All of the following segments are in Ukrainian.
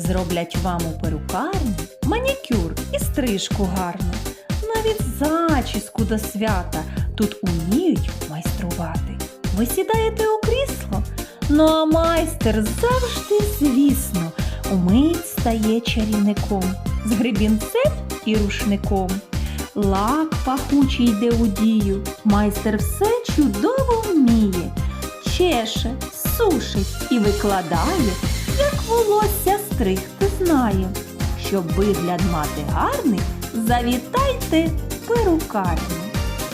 зроблять вам у перукарні манікюр і стрижку гарну. Навіть зачіску до свята тут уміють майструвати. Ви сідаєте у крісло, ну а майстер завжди, звісно, умить стає чарівником з гребінцем і рушником. Лак пахучий йде у дію, майстер все чудово вміє, чеше, сушить і викладає, як волосся стригти знає. Щоб вигляд мати гарний, завітайте в перукарню.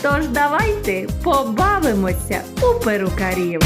Тож давайте побавимося у перукарів.